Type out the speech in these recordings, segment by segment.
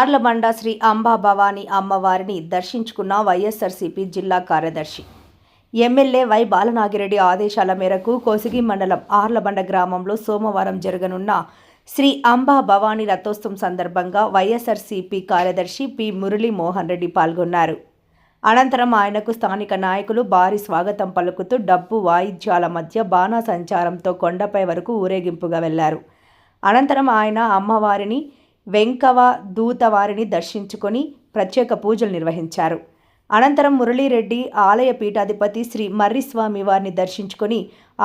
ఆర్లబండ శ్రీ అంబాభవాని అమ్మవారిని దర్శించుకున్న వైఎస్ఆర్సీపీ జిల్లా కార్యదర్శి. ఎమ్మెల్యే వై బాలనాగిరెడ్డి ఆదేశాల మేరకు కోసిగి మండలం ఆర్లబండ గ్రామంలో సోమవారం జరగనున్న శ్రీ అంబా భవానీ రథోత్సవం సందర్భంగా వైఎస్ఆర్సీపీ కార్యదర్శి పి మురళీమోహన్ రెడ్డి పాల్గొన్నారు. అనంతరం ఆయనకు స్థానిక నాయకులు భారీ స్వాగతం పలుకుతూ డబ్బు వాయిద్యాల మధ్య బాణా సంచారంతో కొండపై వరకు ఊరేగింపుగా వెళ్ళారు. అనంతరం ఆయన అమ్మవారిని వెంకవ దూతవారిని దర్శించుకొని ప్రత్యేక పూజలు నిర్వహించారు. అనంతరం మురళీరెడ్డి ఆలయ పీఠాధిపతి శ్రీ మర్రిస్వామి వారిని దర్శించుకొని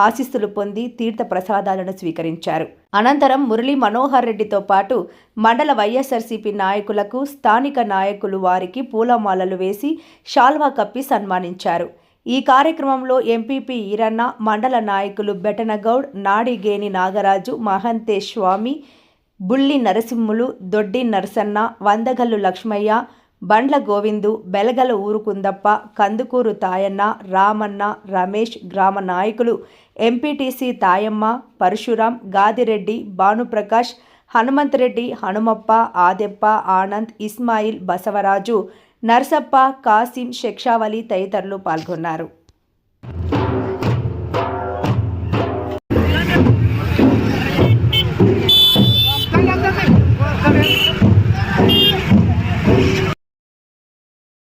ఆశీస్సులు పొంది తీర్థ ప్రసాదాలను స్వీకరించారు. అనంతరం మురళీ మనోహర్ రెడ్డితో పాటు మండల వైఎస్ఆర్సీపీ నాయకులకు స్థానిక నాయకులు వారికి పూలమాలలు వేసి షాల్వా కప్పి సన్మానించారు. ఈ కార్యక్రమంలో ఎంపీపీ ఈరన్న మండల నాయకులు బెటనగౌడ్ నాడిగేని నాగరాజు మహంతేష్ స్వామి బుల్లి నరసింహులు దొడ్డి నరసన్న వందగల్లు లక్ష్మయ్య బండ్ల గోవిందు బెలగల ఊరుకుందప్ప కందుకూరు తాయన్న రామన్న రమేష్ గ్రామ నాయకులు ఎంపీటీసీ తాయమ్మ పరశురాం గాదిరెడ్డి భానుప్రకాష్ హనుమంతరెడ్డి హనుమప్ప ఆదెప్ప ఆనంద్ ఇస్మాయిల్ బసవరాజు నర్సప్ప కాసిం శక్షావళి తదితరులు పాల్గొన్నారు.